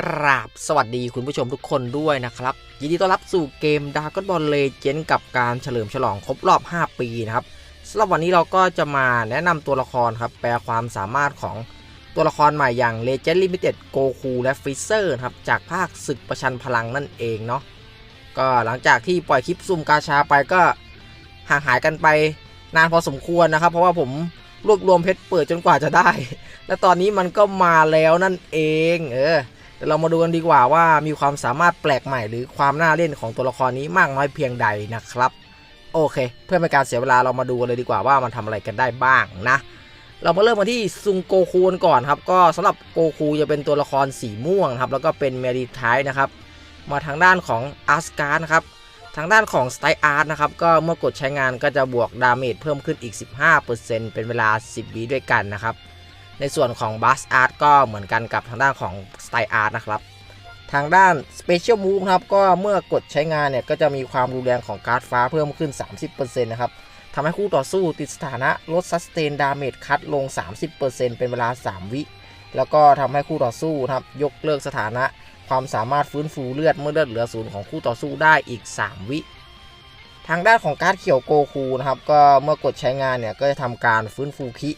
กราบสวัสดีคุณผู้ชมทุกคนด้วยนะครับ ยินดีต้อนรับสู่เกม d r a g o n Ball Legend กับการเฉลิมฉลองครบรอบ 5 ปีนะครับสำหรับวันนี้เราก็จะมาแนะนำตัวละครครับ แปลความสามารถของตัวละครใหม่อย่าง Legend Limited Goku และ Freezer ครับ จากภาคศึกประชันพลังนั่นเองเนาะก็หลังจากที่ปล่อยคลิปซุ่มกาชาไปก็ห่างหายกันไปนานพอสมควรนะครับ เพราะว่าผมรวบรวมเพชรเปิดจนกว่าจะได้ และตอนนี้มันก็มาแล้วนั่นเอง เออ เรามาดูกันดีกว่าว่ามีความสามารถแปลกใหม่หรือความน่าเล่นของตัวละครนี้มากน้อยเพียงใดนะครับ โอเค เพื่อไม่ให้การเสียเวลาเรามาดูกันเลยดีกว่าว่ามันทำอะไรกันได้บ้างนะ เรามาเริ่มมาที่ซุงโกคูนก่อนครับ ก็สำหรับโกคูจะเป็นตัวละครสีม่วงครับ แล้วก็เป็นเมริทายนะครับ มาทางด้านของอาสการ์นะครับทางด้านของสไตล์อาร์ตนะครับ ก็เมื่อกดใช้งานก็จะบวกดาเมจเพิ่มขึ้นอีก 15%เป็นเวลา 10วิด้วยกันนะครับ ในส่วนของบัสอาร์ตก็เหมือนกันกับทางด้านของสไตล์อาร์ตนะครับ ทางด้าน Special Move ครับ ก็เมื่อกดใช้งานเนี่ย ก็จะมีความรุนแรงของการ์ดฟ้าเพิ่มขึ้น 30%นะครับทำให้คู่ต่อสู้ติดสถานะลด Sustain Damage คัดลง 30%เป็นเวลา 3 วิ แล้วก็ทำให้คู่ต่อสู้นะครับ ยกเลิกสถานะความสามารถฟื้นฟูเลือดเมื่อเลือดเหลือศูนย์ของคู่ต่อสู้ได้อีก 3 วิทางด้านของการ์ดเขียวโกคูนะครับก็เมื่อกดใช้งานเนี่ยก็จะทำการฟื้นฟูคิ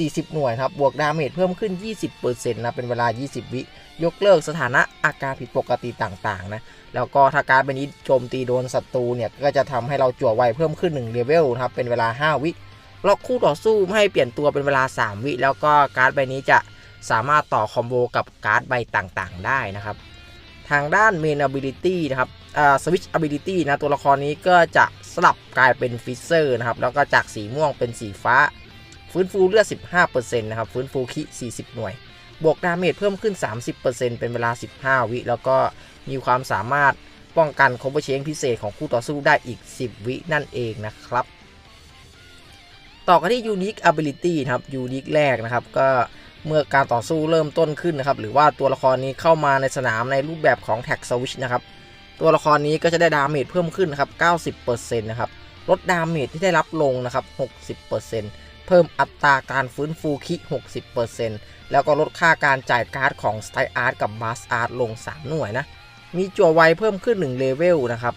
40 หน่วยครับ บวกดาเมจเพิ่มขึ้น 20%นะ เป็นเวลา 20 วิ ยกเลิกสถานะอาการผิดปกติต่างๆ นะ แล้วก็ถ้าการ์ดใบนี้โจมตีโดนศัตรูเนี่ย ก็จะทำให้เราจั่วไวเพิ่มขึ้น1เลเวลครับ เป็นเวลา 5 วิ ล็อกคู่ต่อสู้ให้เปลี่ยนตัวเป็นเวลา 3 วิ แล้วก็การ์ดใบนี้จะสามารถต่อคอมโบกับการ์ดใบต่างๆ ได้นะครับ ทางด้าน Main Ability นะครับอ่า Switch Ability นะ ตัวละครนี้ก็จะสลับกลายเป็นฟิเซอร์นะครับ แล้วก็จากสีม่วงเป็นสีฟ้า ฟื้นฟูเลือด 15%นะครับ ฟื้นฟูคิ 40 หน่วย บวกดาเมจเพิ่มขึ้น 30%เป็นเวลา 15 วิ แล้วก็มีความสามารถป้องกันคอมโบเชงพิเศษของคู่ต่อสู้ได้อีก 10 วินั่นเองนะครับ ต่อกันที่ Unique Ability นะครับ Unique แรกนะครับ ก็เมื่อการต่อสู้เริ่มต้นขึ้นนะครับ หรือว่าตัวละครนี้เข้ามาในสนามในรูปแบบของ Tag Switch นะครับ ตัวละครนี้ก็จะได้ดาเมจเพิ่มขึ้นนะครับ 90%นะครับ ลดดาเมจที่ได้รับลงนะครับ 60% เพิ่มอัตราการฟื้นฟูคิ 60%แล้วก็ลดค่าการจ่ายการ์ดของ s t y Art กับ b a s Art ลง 3 หน่วยนะ มีจั่วไวเพิ่มขึ้น 1 เลเวลนะครับ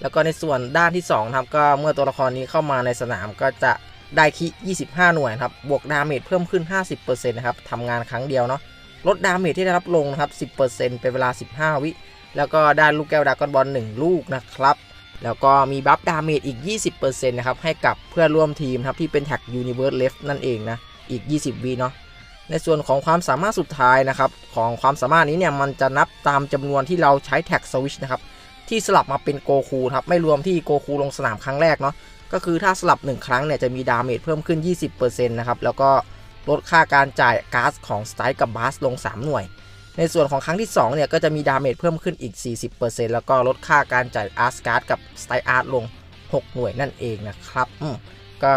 แล้วก็ในส่วนด้านที่2ครับก็เมื่อตัวละครนี้เข้ามาในสนามก็จะได้คิ 25 หน่วยครับ บวกดาเมจเพิ่มขึ้น 50%นะครับทำงานครั้งเดียวเนาะ ลดดาเมจที่ได้รับลงนะครับ 10%เป็นเวลา 15 วิ แล้วก็ได้ลูกแก้วดากอนบอล1ลูกนะครับ แล้วก็มีบัฟดาเมจอีก 20%นะครับ ให้กับเพื่อร่วมทีมครับ ที่เป็นแท็ก Universe Left นั่นเองนะ อีก 20วิเนาะ ในส่วนของความสามารถสุดท้ายนะครับ ของความสามารถนี้เนี่ย มันจะนับตามจำนวนที่เราใช้แท็กสวิชนะครับ ที่สลับมาเป็นโกคูครับ ไม่รวมที่โกคูลงสนามครั้งแรกเนาะ ก็คือถ้าสลับ 1 ครั้งเนี่ย จะมีดาเมจเพิ่มขึ้น 20%นะครับ แล้วก็ลดค่าการจ่ายก๊าซของสไตล์กับบาสลง 3 หน่วย ในส่วนของครั้งที่ 2 เนี่ย ก็จะมีดาเมจเพิ่มขึ้นอีก 40%แล้วก็ลดค่าการจ่ายอาร์สการ์ดกับสไตล์อาร์ตลง 6 หน่วยนั่นเองนะครับอืมก็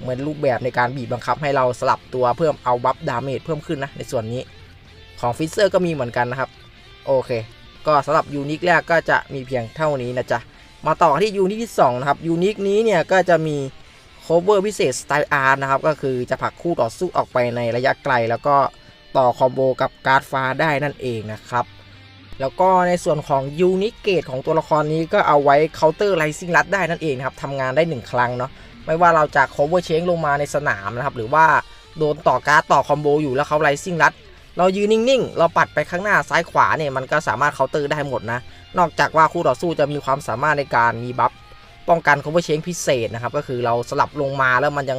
เหมือนรูปแบบในการบีบบังคับให้เราสลับตัวเพิ่มเอาบัฟดาเมจเพิ่มขึ้นนะในส่วนนี้ของฟิเซอร์ก็มีเหมือนกันนะครับ โอเค ก็สำหรับยูนิคแรกก็จะมีเพียงเท่านี้นะจ๊ะ มาต่อที่ยูนิคที่ 2 นะครับ ยูนิคนี้เนี่ยก็จะมี cover พิเศษสไตล์อาร์นะครับ ก็คือจะผลักคู่ต่อสู้ออกไปในระยะไกลแล้วก็ ต่อคอมโบกับการ์ดฟ้าได้นั่นเองนะครับ แล้วก็ในส่วนของยูนิเกตของตัวละครนี้ก็เอาไว้เคาน์เตอร์ไ i ซิ n งรัดได้นั่นเองครับทำงานได้ 1 ครั้งเนาะไม่ว่าเราจะ cover change ลงมาในสนามนะครับ หรือว่าโดนต่อการ์ดต่อคอมโบอยู่แล้วเขาไ i ซิ n งรัดเรายืนนิ่งๆ เราปัดไปข้างหน้าซ้ายขวาเนี่ยมันก็สามารถเคาน์เตอร์ได้หมดนะ นอกจากว่าคู่ต่อสู้จะมีความสามารถในการมีบัฟป้องกัน cover change พิเศษนะครับ ก็คือเราสลับลงมาแล้วมันยัง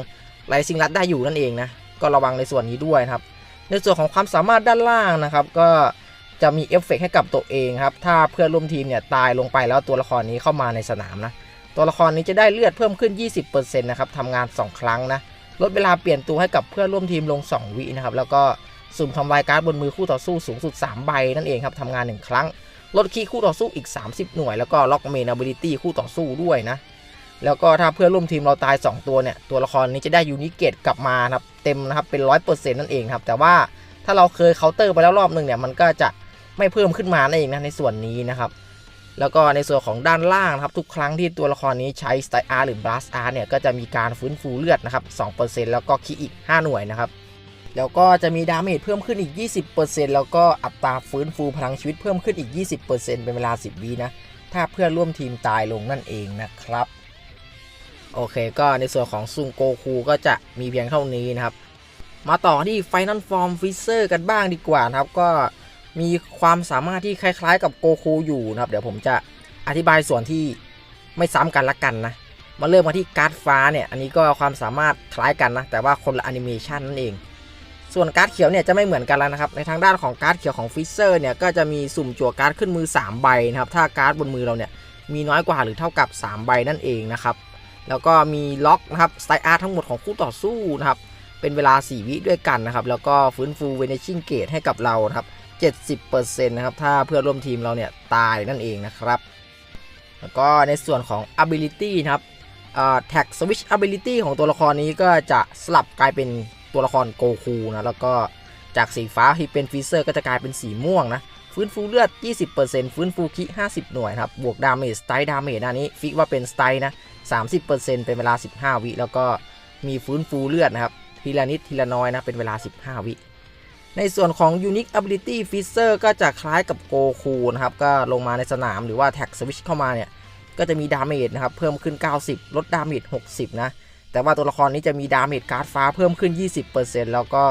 ไ i ซิงรัดได้อยู่นั่นเองนะ ก็ระวังในส่วนนี้ด้วยนะครับ ในส่วนของความสามารถด้านล่างนะครับก็จะมีเอฟเฟกให้กับตัวเองครับถ้าเพื่อนร่วมทีมเนี่ยตายลงไปแล้วตัวละครนี้เข้ามาในสนามนะตัวละครนี้จะได้เลือดเพิ่มขึ้น 20%นะครับทำงาน 2 ครั้งนะลดเวลาเปลี่ยนตัวให้กับเพื่อนร่วมทีมลง 2 วินะครับแล้วก็สุ่มทำลายการ์ดบนมือคู่ต่อสู้สูงสุด 3 ใบนั่นเองครับทำงาน 1 ครั้ง ลดคีย์คู่ต่อสู้อีก 30 หน่วย แล้วก็ล็อกเมน ability คู่ต่อสู้ด้วยนะ แล้วก็ถ้าเพื่อนร่วมทีมเราตาย 2 ตัวเนี่ย ตัวละครนี้จะได้ยูนิเกตกลับมาครับ เต็มนะครับ เป็น 100%นั่นเองครับ แต่ว่าถ้าเราเคยเคาน์เตอร์ไปแล้วรอบหนึ่งเนี่ย มันก็จะไม่เพิ่มขึ้นมานั่นเองนะในส่วนนี้นะครับ แล้วก็ในส่วนของด้านล่างครับ ทุกครั้งที่ตัวละครนี้ใช้สไตล์อาร์หรือบลัสอาร์เนี่ย ก็จะมีการฟื้นฟูเลือดนะครับ 2%แล้วก็คีอีก 5 หน่วยนะครับ แล้วก็จะมีดาเมจเพิ่มขึ้นอีก 20%แล้วก็อัตราฟื้นฟูพลังชีวิตเพิ่มขึ้นอีก 20%เป็นเวลา 10วินะ ถ้าเพื่อนร่วมทีมตายลงนั่นเองนะครับ โอเค ก็ในส่วนของซุงโกคูก็จะมีเพียงเท่านี้นะครับ มาต่อที่ Final Form Freezer กันบ้างดีกว่านะครับ ก็มีความสามารถที่คล้ายๆ กับโกคูอยู่นะครับ เดี๋ยวผมจะอธิบายส่วนที่ไม่ซ้ำกันละกันนะ มาเริ่มมาที่การ์ดฟ้าเนี่ย อันนี้ก็ความสามารถคล้ายกันนะ แต่ว่าคนละแอนิเมชันนั่นเอง ส่วนการ์ดเขียวเนี่ยจะไม่เหมือนกันแล้วนะครับ ในทางด้านของการ์ดเขียวของฟิเซอร์เนี่ย ก็จะมีสุ่มจั่วการ์ดขึ้นมือ 3 ใบนะครับ ถ้าการ์ดบนมือเราเนี่ยมีน้อยกว่าหรือเท่ากับ 3 ใบนั่นเองนะครับ แล้วก็มีล็อกนะครับสไตล์อาร์ทั้งหมดของคู่ต่อสู้นะครับเป็นเวลา 4 วิด้วยกันนะครับ แล้วก็ฟื้นฟูเวเนชิ่งเกตให้กับเรานะครับ70%นะครับถ้าเพื่อนร่วมทีมเราเนี่ยตายนั่นเองนะครับ แล้วก็ในส่วนของ ability นะครับแท็กสวิช ability ของตัวละครนี้ก็จะสลับกลายเป็นตัวละครโกคูนะแล้วก็จากสีฟ้าที่เป็นฟีเซอร์ก็จะกลายเป็นสีม่วงนะฟื้นฟูเลือด 20%ฟื้นฟูคิ50 หน่วยครับบวกดาเมจสไตล์ดาเมจอันนี้ฟิกว่าเป็นสไตล์นะ 30%เป็นเวลา 15 วิ แล้วก็มีฟื้นฟูเลือดนะครับ ทีละนิดทีละน้อยนะ เป็นเวลา 15 วิ ในส่วนของ Unique Ability f e a t u r e ก็จะคล้ายกับโกคูนะครับ ก็ลงมาในสนามหรือว่าแท็กสวิชเข้ามาเนี่ย ก็จะมีดาเมจนะครับ เพิ่มขึ้น 90 ลดดาเมจ 60 นะ แต่ว่าตัวละครนี้จะมีดาเมจการ์ดฟ้าเพิ่มขึ้น 20%แล้วก็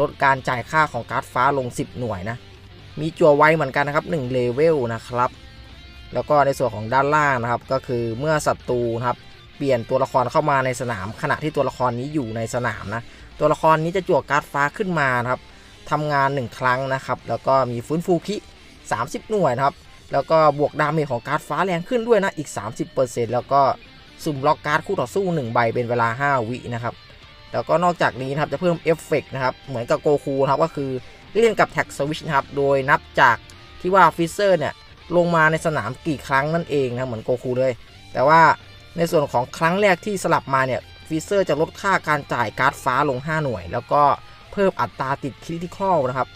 ลดการจ่ายค่าของการ์ดฟ้าลง 10 หน่วยนะ มีจั่วไวเหมือนกันนะครับ1เลเวลนะครับ แล้วก็ในส่วนของด้านล่างนะครับ ก็คือเมื่อศัตรูนะครับ เปลี่ยนตัวละครเข้ามาในสนาม ขณะที่ตัวละครนี้อยู่ในสนามนะตัวละครนี้จะจั่วการ์ดฟ้าขึ้นมานะครับทำงาน 1 ครั้งนะครับ แล้วก็มีฟื้นฟูคิ 30 หน่วยนะครับ แล้วก็บวกดาเมจของการ์ดฟ้าแรงขึ้นด้วยนะอีก 30%แล้วก็สุ่มล็อกการ์ดคู่ต่อสู้ 1 ใบเป็นเวลา 5 วินะครับแล้วก็นอกจากนี้นะครับจะเพิ่มเอฟเฟกนะครับ เหมือนกับโกคูนะครับก็คือเล่นกับแท็กสวิชนะครับ โดยนับจากที่ว่าฟิเซอร์เนี่ย ลงมาในสนามกี่ครั้งนั่นเองนะเหมือนโกคูเลย แต่ว่าในส่วนของครั้งแรกที่สลับมาเนี่ยฟิเซอร์จะลดค่าการจ่ายการ์ดฟ้าลง 5 หน่วย แล้วก็เพิ่มอัตราติดคริติคอลนะครับ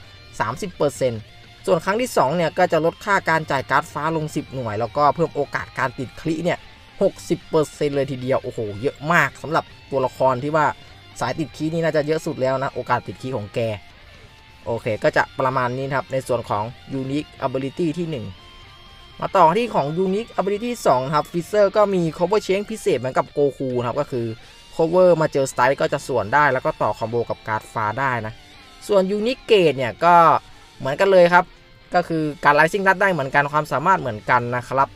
30%ส่วนครั้งที่2เนี่ยก็จะลดค่าการจ่ายการ์ดฟ้าลง 10 หน่วย แล้วก็เพิ่มโอกาสการติดคลิเนี่ย60%เลยทีเดียวโอ้โหเยอะมากสำหรับตัวละครที่ว่าสายติดคีนี่น่าจะเยอะสุดแล้วนะ โอกาสติดคีของแก โอเค ก็จะประมาณนี้ครับ ในส่วนของ Unique Ability ที่ 1 มาต่อที่ของ Unique Ability 2 ครับฟิเซอร์ก็มี Cover Change พิเศษเหมือนกับโกคูนะครับก็คือ Cover มาเจอสไตล์ก็จะส่วนได้แล้วก็ต่อคอมโบกับการ์ดฟ้าได้นะ ส่วน Unique Gate เนี่ยก็เหมือนกันเลยครับ ก็คือการไลซิ่งรัดได้เหมือนกันความสามารถเหมือนกันนะครับ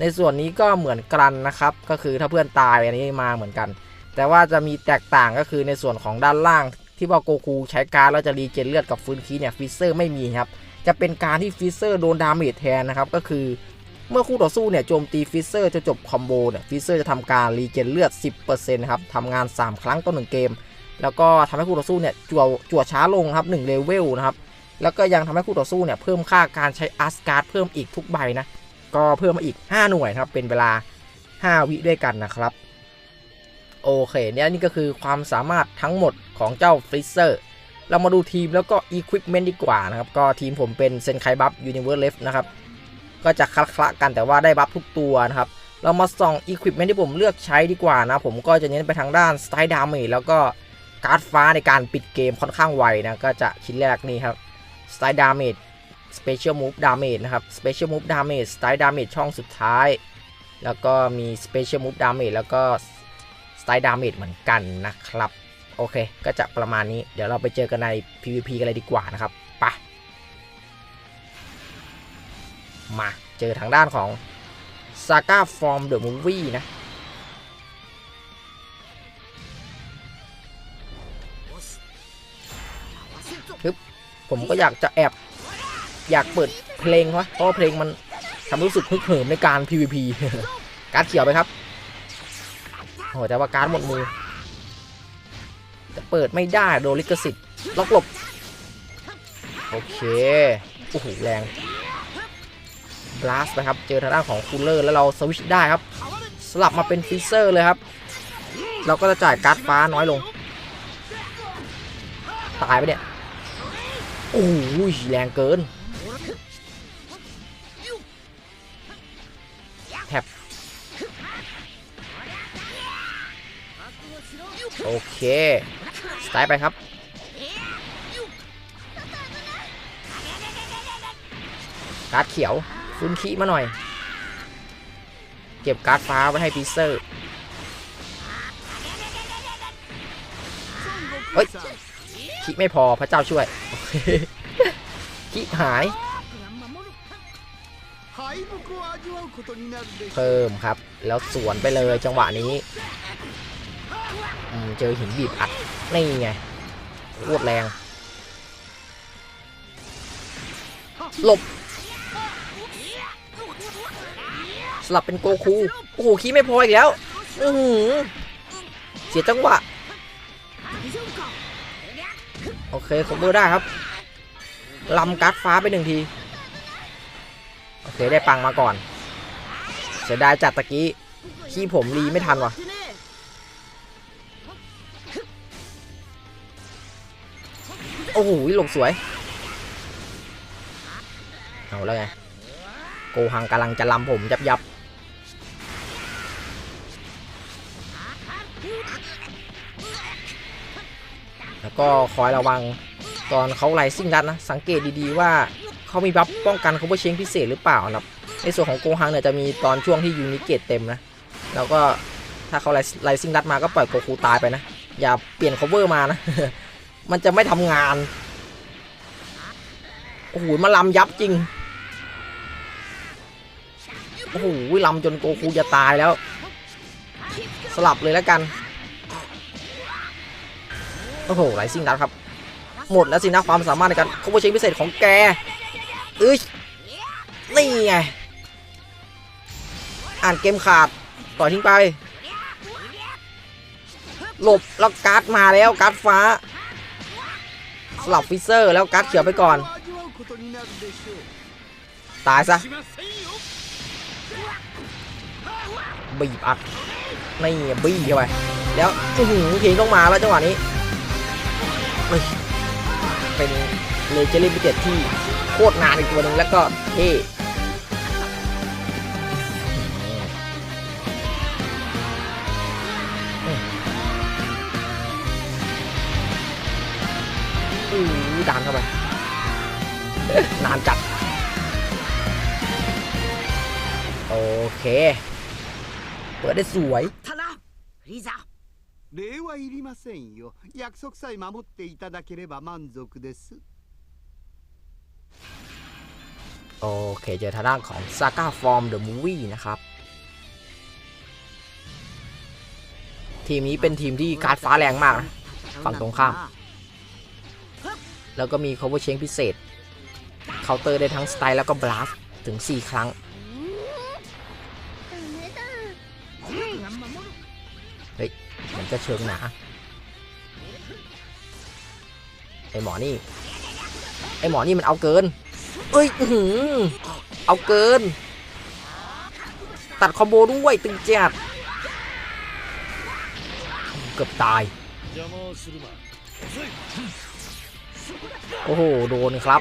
ในส่วนนี้ก็เหมือนกันนะครับ ก็คือถ้าเพื่อนตายอันนี้มาเหมือนกัน แต่ว่าจะมีแตกต่างก็คือในส่วนของด้านล่าง ที่ว่าโกคูใช้การแล้วจะรีเจนเลือดกับฟื้นคีเนี่ยฟิเซอร์ไม่มีครับ จะเป็นการที่ฟิเซอร์โดนดาเมจแทนนะครับก็คือเมื่อคู่ต่อสู้เนี่ยโจมตีฟิเซอร์จะจบคอมโบเนี่ยฟิเซอร์จะทำการรีเจนเลือด 10%นะครับทำงาน 3 ครั้งต่อหนึ่งเกม แล้วก็ทำให้คู่ต่อสู้เนี่ยจั่วจั่วช้าลงครับ1เลเวลนะครับแล้วก็ยังทำให้คู่ต่อสู้เนี่ยเพิ่มค่าการใช้อาร์สการ์ดเพิ่มอีกทุกใบนะก็เพิ่มมาอีก 5 หน่วยนะครับเป็นเวลา 5 วิด้วยกันนะครับโอเคเนี่ยนี่ก็คือความสามารถทั้งหมดของเจ้าฟริเซอร์ เรามาดูทีมแล้วก็อีควิปเมนต์ดีกว่านะครับ ก็ทีมผมเป็นเซนไคบัฟยูนิเวอร์เลฟนะครับ ก็จะคละๆกันแต่ว่าได้บัฟทุกตัวนะครับ เรามาส่องอีควิปเมนต์ที่ผมเลือกใช้ดีกว่านะ ผมก็จะเน้นไปทางด้านสไตล์ดาเมจแล้วก็การ์ดฟ้าในการปิดเกมค่อนข้างไวนะ ก็จะชิ้นแรกนี่ครับสไตล์ดาเมจ Special Move Damage นะครับ Special Move Damage Style Damage ช่องสุดท้าย แล้วก็มี Special Move Damage แล้วก็ Style Damage เหมือนกันนะครับ โอเค ก็จะประมาณนี้ เดี๋ยวเราไปเจอกันใน PVP กันเลยดีกว่านะครับไปะมาเจอทางด้านของ Saga Form the Movie นะผมก็อยากจะแอบอยากเปิดเพลงวะเพราะเพลงมันทำรู้สึกฮึกเหิมในการ PVP การเขียวไปครับโอ้แต่ว่าการหมดมือ จะเปิดไม่ได้โดนลิขสิทธิ์ล็อกหลบ โอเค โอ้โหแรงบลัสไปครับ เจอทางด้านของคูลเลอร์แล้วเราสวิชได้ครับ สลับมาเป็นฟิเซอร์เลยครับ เราก็จะจ่ายการ์ดฟ้าน้อยลง ตายไปเนี่ย โอ้ยแรงเกิน แท็บโอเค ตายไปครับ การ์ดเขียวฟุ้นขี้มาหน่อย เก็บการ์ดฟ้าไว้ให้พีเซอร์เฮ้ยคิไม่พอพระเจ้าช่วยคิหาย เพิ่มครับ แล้วสวนไปเลยจังหวะนี้ เจอหินบีบอัด นี่ไงโคตรแรง หลบ สลับเป็นโกคู โอ้โหขี้ไม่พออีกแล้วอือหือเสียจังหวะ โอเคคอมเบอร์ได้ครับ ลำการ์ดฟ้าไปหนึ่งที โอเค ได้ปังมาก่อน เสียดายจัดตะกี้ ขี้ผมรีไม่ทันว่ะ โอ้โหหลบสวย เอาแล้วไง โกหังกำลังจะลำผมยับยับแล้วก็คอยระวังตอนเขาไลซิ่งรัดนะ สังเกตดีๆว่าเขามีบัฟป้องกันเขาเชงพิเศษหรือเปล่านะครับในส่วนของโกฮังเนี่ยจะมีตอนช่วงที่ยูนิเกตเต็มนะ แล้วก็ถ้าเขาไลซิ่งรัดมาก็ปล่อยโกคูตายไปนะ อย่าเปลี่ยน cover มานะ มันจะไม่ทำงาน โอ้โหมาลำยับจริง โอ้โหลำจนโกคูจะตายแล้ว สลับเลยแล้วกัน โอ้โหไลซิ่งรัดครับ หมดแล้วสินะความสามารถในการ cover เชงพิเศษของแกเอ้ยนี่ไง อ่านเกมขาด ต่อยทิ้งไป หลบแล้วการ์ดมาแล้วการ์ดฟ้า สลับฟิเซอร์ แล้วกัดเขียวไปก่อน ตายซะบีบอัดนี่บี้เข้าไปแล้วอื้อหือทีต้องมาแล้วจังหวะนี้เป็นเลเจอรี่พิเศษที่โคตรนานอีกตัวหนึ่งแล้วก็เท่ อือดันเข้าไป นานจัด โอเค เปิดได้สวย たなフリーザ礼はいりませんよ約束さえ守っていただければ満足です โอเค เจอทางด้านของ Saga Form The Movie นะครับ ทีมนี้เป็นทีมที่การ์ดฟ้าแรงมากนะ ฝั่งตรงข้าม แล้วก็มี cover change พิเศษ เคาน์เตอร์ได้ทั้งสไตล์แล้วก็ blast ถึง 4 ครั้ง เฮ้ย มันก็เชิงหนาไอหมอนี่ ไอหมอนี่มันเอาเกิน เอ้ยอื้อหือเอาเกิน ตัดคอมโบด้วยตึงจัดเกือบตาย โอ้โห โดนครับ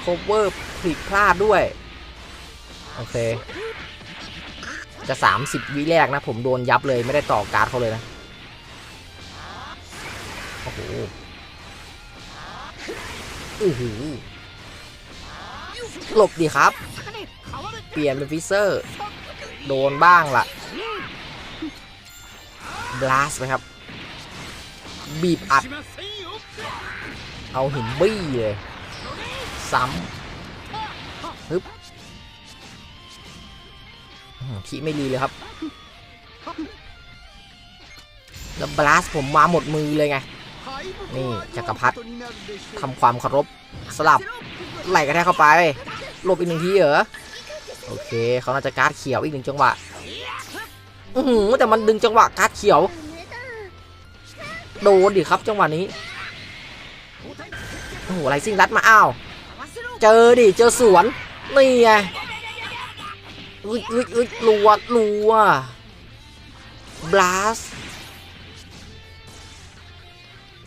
โคเวอร์ผิดพลาดด้วย โอเค จะ 30 วิแรกนะ ผมโดนยับเลยไม่ได้ต่อการ์ดเขาเลยนะ โอ้โหอือหือหลบดีครับ เปลี่ยนเป็นฟิเซอร์ โดนบ้างละ่ะบลาสไปครับ บีบอัด เอาหินบี้เลยซ้ำฮึบขี่ไม่ดีเลยครับ แล้วบลัสผมมาหมดมือเลยไง นี่จักรพรรดิทำความเคารพสลับไหลกระแทกเข้าไปหลบอีกหนึ่งทีเหรอ โอเค เขาน่าจะการ์ดเขียวอีกหนึ่งจังหวะ อือแต่มันดึงจังหวะการ์ดเขียว โดนดิครับจังหวะนี้ โอ้โหไรซิ่งรัดมาอ้าว เจอดิ เจอสวน นี่ไงอึดอึดอึดรัวรัวบลาส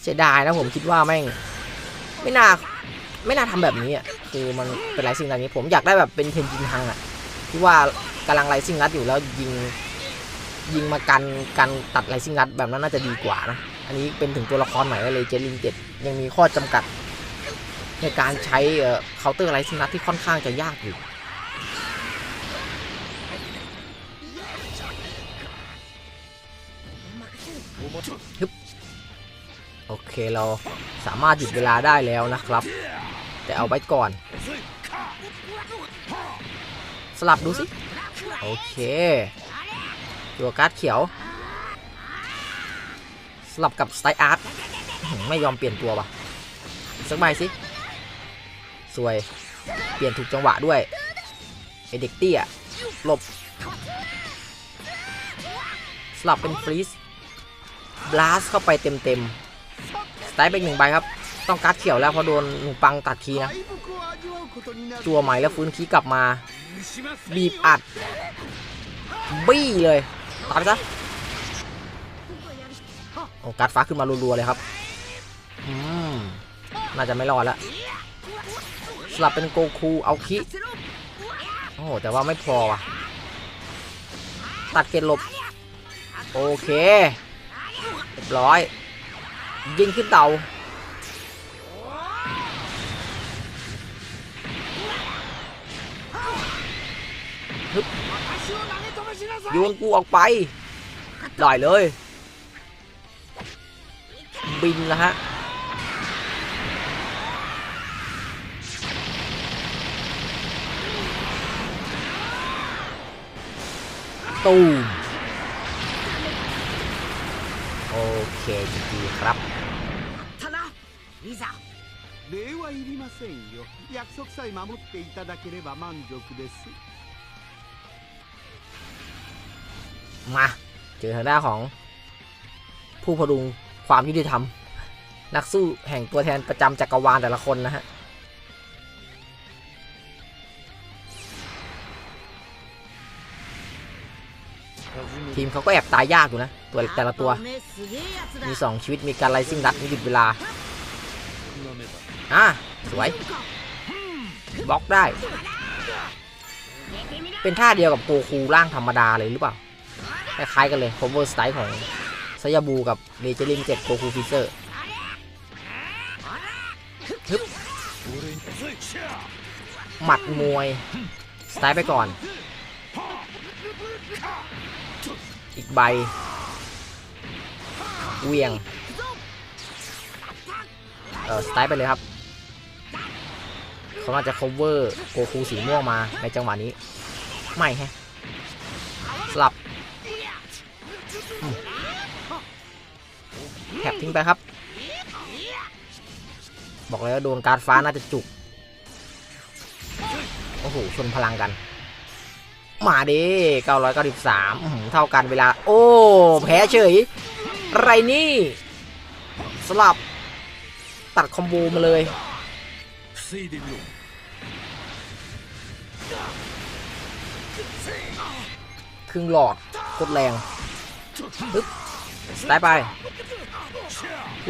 เสียดายนะผมคิดว่าแม่ง ไม่น่า ไม่น่าทำแบบนี้อะ คือมันเป็นไรซิ่งแบบนี้ ผมอยากได้แบบเป็นเทนจินฮังอะ ที่ว่ากำลังไรซิ่งรัดอยู่แล้วยิงยิงมากันกันตัดไรซิ่งรัดแบบนั้นน่าจะดีกว่านะ อันนี้เป็นถึงตัวละครใหม่เลยเจลิงเจ็ดยังมีข้อจำกัด ในการใช้เคาน์เตอร์ไรซินัทที่ค่อนข้างจะยากอยู่โอเคเราสามารถหยุดเวลาได้แล้วนะครับ แต่เอาไว้ก่อน สลับดูสิ โอเค ตัวการ์ดเขียว ลับกับสไตล์อาร์ตไม่ยอมเปลี่ยนตัววะสักใบสิสวย เปลี่ยนถูกจังหวะด้วย ไอเด็กเตี้ยหลบ สลับเป็นฟรีสบลัสเข้าไปเต็มเต็มสไตล์ไปหนึ่งใบครับ ต้องการเขียวแล้วเพราะโดนหนูปังตัดคีนะตัวใหม่แล้วฟื้นคีกลับมา บีบอัด บี้เลยตัดซะ อ้การ์ดฟ้าขึ้นมารัวๆเลยครับอืมน่าจะไม่รอดแล้วสลับเป็นโกคูเอาคิโอ้โหแต่ว่าไม่พอว่ะ ตัดเกณฑ์หลบ โอเคเรียบร้อย ยิงขึ้นเตาโยนกูออกไปได้เลย บินแล้วฮะ ตูม โอเคดีๆครับ 礼はいりませんよ約束さえ守っていただければ満足です มา เจอทางด้านของ ผู้พดุง ความยุติธรรม นักสู้แห่งตัวแทนประจำจักรวาลแต่ละคนนะฮะทีมเขาก็แอบตายยากอยู่นะ ตัวแต่ละตัว มี 2 ชีวิตมีการไลซิ่งรัดมีหยุดเวลา อะ สวยบล็อกได้ เป็นท่าเดียวกับโกคูร่างธรรมดาเลยหรือเปล่าคล้ายๆกันเลย cover style ของ ซายาบูกับเ a เจอริงเจ็ดโกคูฟิเซอร์ฮึบหมัดมวย สไตล์ไปก่อน อีกใบเวียง เออสไตล์ไปเลยครับ เขาน่าจะ cover โกคูสีม่วงมาในจังหวะนี้ ไม่แฮะ สลับ แถบทิ้งไปครับ บอกเลยว่าโดนการฟ้าน่าจะจุก โอ้โห ชนพลังกัน มาดิ993อื้อหือเท่ากันเวลา โอ้ แพ้เฉย ไรนี่สลับ ตัดคอมโบมาเลยครึ่งหลอดโคตรแรงปึ๊บสไตล์ไป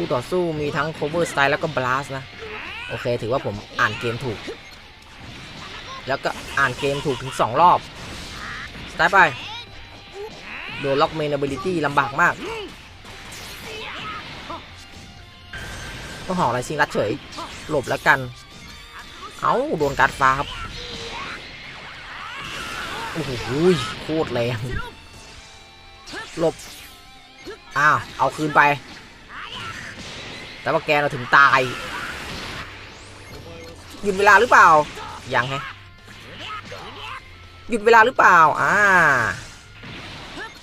คู่ต่อสู้มีทั้ง cover style แล้วก็ blast นะ โอเค ถือว่าผมอ่านเกมถูก แล้วก็อ่านเกมถูกถึง 2 รอบสไตล์ไปโดนล็อกเมน ability ลำบากมาก ต้องห่ออะไรซิงรัดเฉย หลบแล้วกัน เอาโดนการ์ดฟ้าครับ โอ้โหโคตรแรงหลบอ้าวเอาคืนไป แต่ว่าแกเราถึงตายหยุดเวลาหรือเปล่า ยังไงหยุดเวลาหรือเปล่า อ่า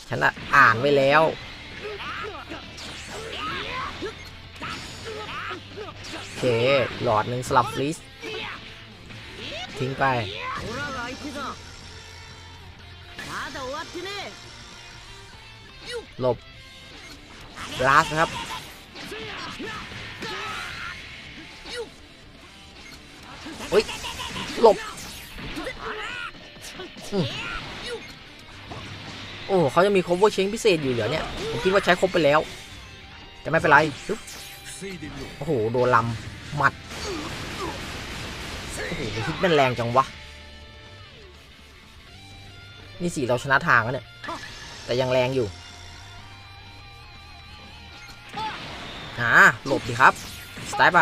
ฉันอ่านไว้แล้ว โอเค หลอดหนึ่งสลับฟรีสทิ้งไป หลบลาสนะครับ เฮ้ย หลบอโอ้เขาจะมี cover change พิเศษอยู่เหรอเนี่ย ผมคิดว่าใช้ครบไปแล้ว แต่ไม่เป็นไร โอ้โห โดนลำหมัด โอ้โหฮิตม่นแรงจังวะ นี่สีเราชนะทางแล้วเนี่ย แต่ยังแรงอยู่ อ่าหลบดีครับสไตล์ไป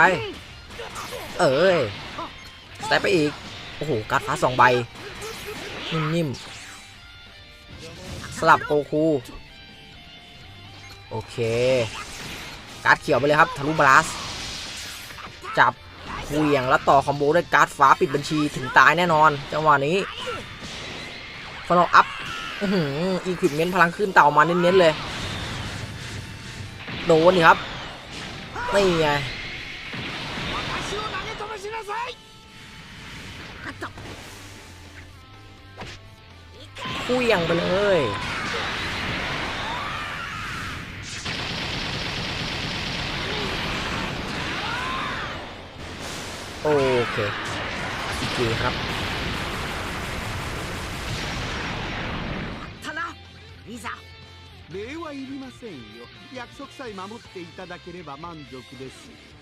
เอ้ยสไตล์ไปอีก โอ้โหการดฟ้าสองใบ นิ่มๆ สลับโกคู โอเค การ์ดเขียวไปเลยครับทะลุบลัส จับเหวียงแล้วต่อคอมโบด้วยการ์ดฟ้าปิดบัญชีถึงตายแน่นอน จังหวะนี้ฟอลอัพอีควิปเมนต์พลังขึ้นเต่ามาเน้นๆเลย โดนนี่ครับ นี่ไงคู่ยังไปเลยโอเคจีครับ いりませんよ。約束さえ守っていただければ満足です。